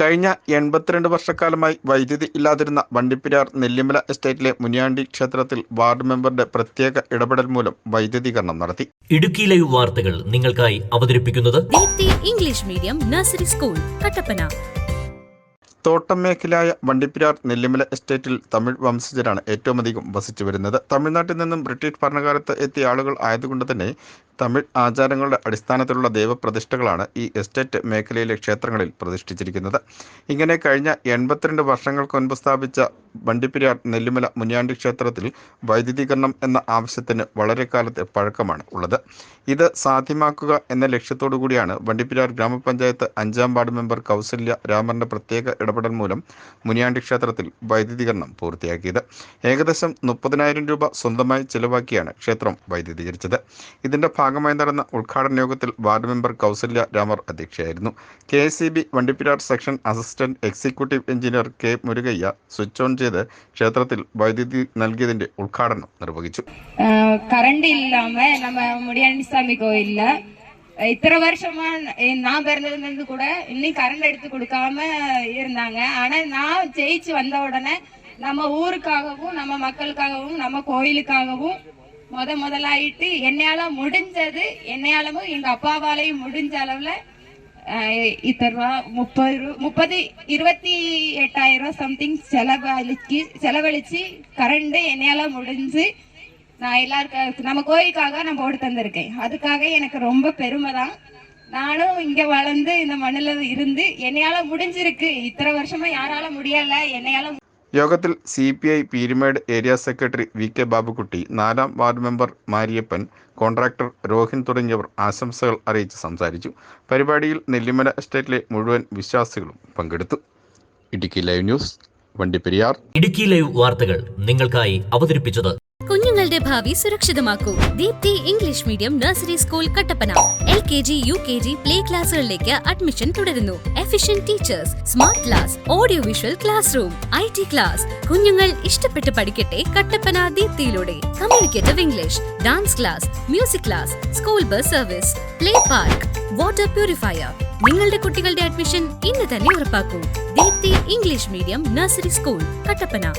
കഴിഞ്ഞ എൺപത്തിരണ്ട് വർഷക്കാലമായി വൈദ്യുതി ഇല്ലാതിരുന്ന വണ്ടിപ്പിരാർ നെല്ലിമല എസ്റ്റേറ്റിലെ മുനിയാണ്ടി ക്ഷേത്രത്തിൽ വാർഡ് മെമ്പറുടെ പ്രത്യേക ഇടപെടൽ മൂലം വൈദ്യുതീകരണം നടത്തി. ഇടുക്കി ലൈവ് വാർത്തകൾ നിങ്ങൾക്കായി അവതരിപ്പിക്കുന്നത് English medium nursery school Kattappana. തോട്ടം മേഖലയായ വണ്ടിപ്പിരാർ നെല്ലിമല എസ്റ്റേറ്റിൽ തമിഴ് വംശജരാണ് ഏറ്റവും അധികം വസിച്ചു വരുന്നത് തമിഴ്നാട്ടിൽ നിന്നും ബ്രിട്ടീഷ് ഭരണകാലത്ത് എത്തിയ ആളുകൾ ആയതുകൊണ്ട് തന്നെ തമിഴ് ആചാരങ്ങളുടെ അടിസ്ഥാനത്തിലുള്ള ദൈവപ്രതിഷ്ഠകളാണ് ഈ എസ്റ്റേറ്റ് മേഖലയിലെ ക്ഷേത്രങ്ങളിൽ പ്രതിഷ്ഠിച്ചിരിക്കുന്നത്. ഇങ്ങനെ കഴിഞ്ഞ എൺപത്തിരണ്ട് വർഷങ്ങൾക്ക് മുൻപ് സ്ഥാപിച്ച വണ്ടിപ്പെരിയാർ നെല്ലിമല മുനിയാണ്ടി ക്ഷേത്രത്തിൽ വൈദ്യുതീകരണം എന്ന ആവശ്യത്തിന് വളരെ കാലത്തെ പഴക്കമാണ് ഉള്ളത്. ഇത് സാധ്യമാക്കുക എന്ന ലക്ഷ്യത്തോടു കൂടിയാണ് വണ്ടിപ്പെരിയാർ ഗ്രാമപഞ്ചായത്ത് അഞ്ചാം വാർഡ് മെമ്പർ കൗസല്യ രാമറിന്റെ പ്രത്യേക ഇടപെടൽ മൂലം മുനിയാണ്ടി ക്ഷേത്രത്തിൽ വൈദ്യുതീകരണം പൂർത്തിയാക്കിയത്. ഏകദേശം മുപ്പതിനായിരം രൂപ സ്വന്തമായി ചെലവാക്കിയാണ് ക്ഷേത്രം വൈദ്യുതീകരിച്ചത്. ഇതിന്റെ ഭാഗമായി നടന്ന ഉദ്ഘാടന യോഗത്തിൽ ward member Kausalya Ramar അധ്യക്ഷയായിരുന്നു K S C B Vandiperiyar section assistant executive engineer K Murugaiah switch on ചെയ്ത് ക്ഷേത്രത്തിൽ വൈദ്യുതി നൽകിയതിന്റെ ഉദ്ഘാടനം നിർവഹിച്ചു கரண்ட் இல்லாம நம்ம முடியாண்டி சாமி கோயில்ல இத்தனை வருஷமா எ- நான் பிறந்ததுல இருந்து கூட இன்னும் கரண்ட் எடுத்து கொடுக்காம இருந்தாங்க ஆனா நான் ஜெயிச்சு வந்த உடனே நம்ம ஊருக்காகவும் நம்ம மக்களுக்காகவும் நம்ம கோயிலுக்காகவும் முத முதலாயிட்டு என்னையால முடிஞ்சது என்னையாலமும் எங்க அப்பாவாலையும் முடிஞ்ச அளவுல இத்தனை ரூபா முப்பது ரூ முப்பது இருபத்தி எட்டாயிரம் ரூபா சம்திங் செலவழிச்சு செலவழிச்சு கரண்ட் என்னையால முடிஞ்சு நான் எல்லாருக்கும் நம்ம கோயிலுக்காக நான் போட்டு தந்திருக்கேன். அதுக்காக எனக்கு ரொம்ப பெருமை தான். நானும் இங்க வளர்ந்து இந்த மண்ணில் இருந்து என்னையால முடிஞ்சிருக்கு. இத்தனை வருஷமா யாரால முடியல என்னையால യോഗത്തിൽ C P I Peermade area secretary V K Babukutty നാലാം ward member Mariyappan contractor Rohin തുടങ്ങിയവർ ആശംസകൾ അറിയിച്ച് സംസാരിച്ചു. പരിപാടിയിൽ നെല്ലിമല എസ്റ്റേറ്റിലെ മുഴുവൻ വിശ്വാസികളും പങ്കെടുത്തു. Idukki live news Vandiperiyar. Idukki live വാർത്തകൾ നിങ്ങൾക്കായി അവതരിപ്പിച്ചത് കുഞ്ഞുങ്ങളുടെ ഭാവി സുരക്ഷിതമാക്കൂ. Deepthi English medium nursery school Kattappana. L K G U K G play ക്ലാസ്സുകളിലേക്ക് admission തുടരുന്നു. Efficient teachers smart class audio visual class room I T class. കുഞ്ഞുങ്ങൾ ഇഷ്ടപ്പെട്ട് പഠിക്കട്ടെ Kattappana ദീപ്തിയിലൂടെ. Communicative English dance class music class school bus service play park water purifier. നിങ്ങളുടെ കുട്ടികളുടെ admission ഇന്ന് തന്നെ ഉറപ്പാക്കൂ. Deepthi English medium nursery school Kattappana.